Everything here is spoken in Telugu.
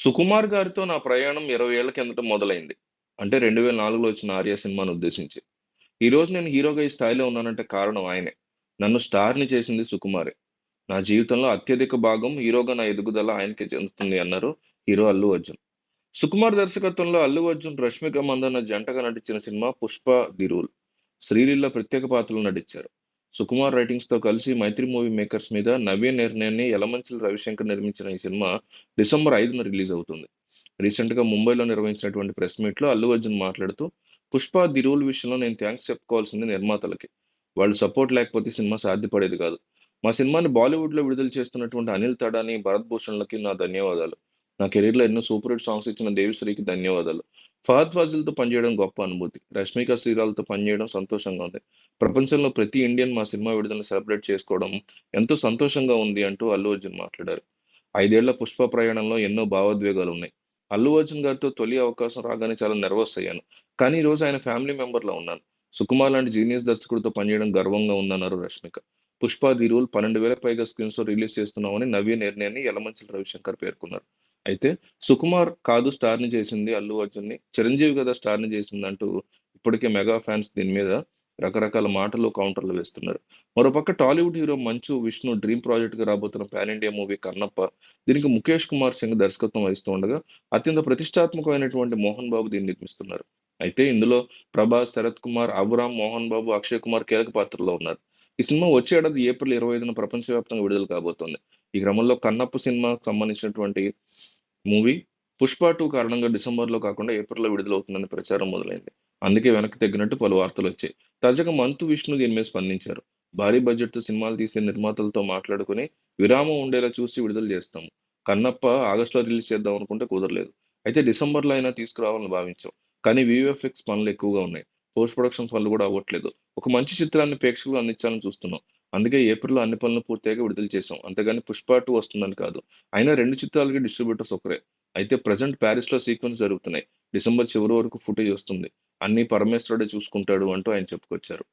సుకుమార్ గారితో నా ప్రయాణం 20 ఏళ్ళ కిందట మొదలైంది. అంటే 2004లో వచ్చిన 'ఆర్య' సినిమాను ఉద్దేశించి. ఈరోజు నేను హీరోగా ఈ స్థాయిలో ఉన్నానంటే కారణం ఆయనే. నన్ను స్టార్‌ని చేసింది సుకుమారే. నా జీవితంలో అత్యధిక భాగం హీరోగా నా ఎదుగుదల ఆయనకే చెందుతుంది అన్నారు హీరో అల్లు అర్జున్. సుకుమార్ దర్శకత్వంలో అల్లు అర్జున్, రష్మిక మందన్న జంటగా నటించిన సినిమా 'పుష్ప ది శ్రీలీల ప్రత్యేక పాత్రలో నటించారు. సుకుమార్ రైటింగ్స్‌తో కలిసి మైత్రి మూవీ మేకర్స్ మీద నవ్య నిర్ణయాన్ని యలమంచిల రవిశంకర్ నిర్మించిన ఈ సినిమా డిసెంబర్ ఐదున రిలీజ్ అవుతుంది. రీసెంట్‌గా ముంబైలో నిర్వహించినటువంటి ప్రెస్ మీట్‌లో అల్లు అర్జున్ మాట్లాడుతూ 'పుష్ప ది రూల్' విషయంలో నేను థ్యాంక్స్ చెప్పుకోవాల్సింది నిర్మాతలకి. వాళ్ళు సపోర్ట్ లేకపోతే సినిమా సాధ్యపడేది కాదు. మా సినిమాని బాలీవుడ్‌లో విడుదల చేస్తున్నటువంటి అనిల్ తడాని, భరత్ భూషణ్‌లకి నా ధన్యవాదాలు. నా కెరీర్‌లో ఎన్నో సూపర్ హిట్ సాంగ్స్ ఇచ్చిన దేవిశ్రీకి ధన్యవాదాలు. ఫహద్ ఫాజిల్‌తో పనిచేయడం గొప్ప అనుభూతి. రష్మిక శ్రీరాలతో పనిచేయడం సంతోషంగా ఉంది. ప్రపంచంలో ప్రతి ఇండియన్ మా సినిమా విడుదలను సెలబ్రేట్ చేసుకోవడం ఎంతో సంతోషంగా ఉంది అంటూ అల్లు అర్జున్ మాట్లాడారు. ఐదేళ్ళ 'పుష్ప' ప్రయాణంలో ఎన్నో భావోద్వేగాలు ఉన్నాయి అల్లు అర్జున్ గారితో తొలి అవకాశం రాగానే చాలా నెర్వస్ అయ్యాను. కానీ ఈరోజు ఆయన ఫ్యామిలీ మెంబర్లో ఉన్నాను. సుకుమార్ లాంటి జీనియస్ దర్శకుడితో పనిచేయడం గర్వంగా ఉందన్నారు రష్మిక. 'పుష్ప ది రూల్' 12,000 పైగా స్క్రీన్స్లో రిలీజ్ చేస్తున్నామని నవ్య నిర్ణయాన్ని యలమంచిలి రవిశంకర్ పేర్కొన్నారు. అయితే సుకుమార్ కాదు స్టార్‌ని చేసింది అల్లు అర్జున్‌ని, చిరంజీవి కదా స్టార్‌ని చేసిందంటూ ఇప్పటికే మెగా ఫ్యాన్స్ దీని మీద రకరకాల మాటలు, కౌంటర్లు వేస్తున్నారు. మరోపక్క టాలీవుడ్ హీరో మంచు విష్ణు డ్రీమ్ ప్రాజెక్ట్‌గా రాబోతున్న పాన్ ఇండియా మూవీ 'కన్నప్ప' దీనికి ముఖేష్ కుమార్ సింగ్ దర్శకత్వం వహిస్తూ ఉండగా అత్యంత ప్రతిష్టాత్మకమైనటువంటి మోహన్ బాబు దీన్ని నిర్మిస్తున్నారు. అయితే ఇందులో ప్రభాస్, శరత్ కుమార్, అబురామ్, మోహన్ బాబు, అక్షయ్ కుమార్ కీలక పాత్రలో ఉన్నారు. ఈ సినిమా వచ్చే ఏడాది ఏప్రిల్ 25న ప్రపంచవ్యాప్తంగా విడుదల కాబోతోంది. ఈ క్రమంలో 'కన్నప్ప' సినిమాకు సంబంధించినటువంటి మూవీ 'పుష్ప టూ కారణంగా డిసెంబర్‌లో కాకుండా ఏప్రిల్‌లో విడుదలవుతుందని ప్రచారం మొదలైంది. అందుకే వెనక్కి తగ్గినట్టు పలు వార్తలొచ్చాయి. తాజాగా మంతు విష్ణు దీని మీద స్పందించారు. భారీ బడ్జెట్‌తో సినిమాలు తీసే నిర్మాతలతో మాట్లాడుకుని విరామం ఉండేలా చూసి విడుదల చేస్తాం. 'కన్నప్ప' ఆగస్టులో రిలీజ్ చేద్దాం అనుకుంటే కుదరలేదు. అయితే డిసెంబర్‌లో అయినా తీసుకురావాలని భావించాం. కానీ వివిఎఫ్ఎక్స్ పనులు ఎక్కువగా ఉన్నాయి. పోస్ట్ ప్రొడక్షన్ పనులు కూడా అవ్వట్లేదు. ఒక మంచి చిత్రాన్ని ప్రేక్షకులు అందించాలని చూస్తున్నాం. అందుకే ఏప్రిల్‌లో అన్ని పనులు పూర్తయ్యాక విడుదల చేశాం. అంతేగాని 'పుష్ప టూ వస్తుందని కాదు. అయినా రెండు చిత్రాలకి డిస్ట్రిబ్యూటర్స్ ఒకరే. అయితే ప్రజెంట్ ప్యారిస్లో సీక్వెన్స్ జరుగుతున్నాయి. డిసెంబర్ చివరి వరకు ఫుటేజ్ వస్తుంది. అన్నీ పరమేశ్వరుడే చూసుకుంటాడు అంటూ ఆయన చెప్పుకొచ్చారు.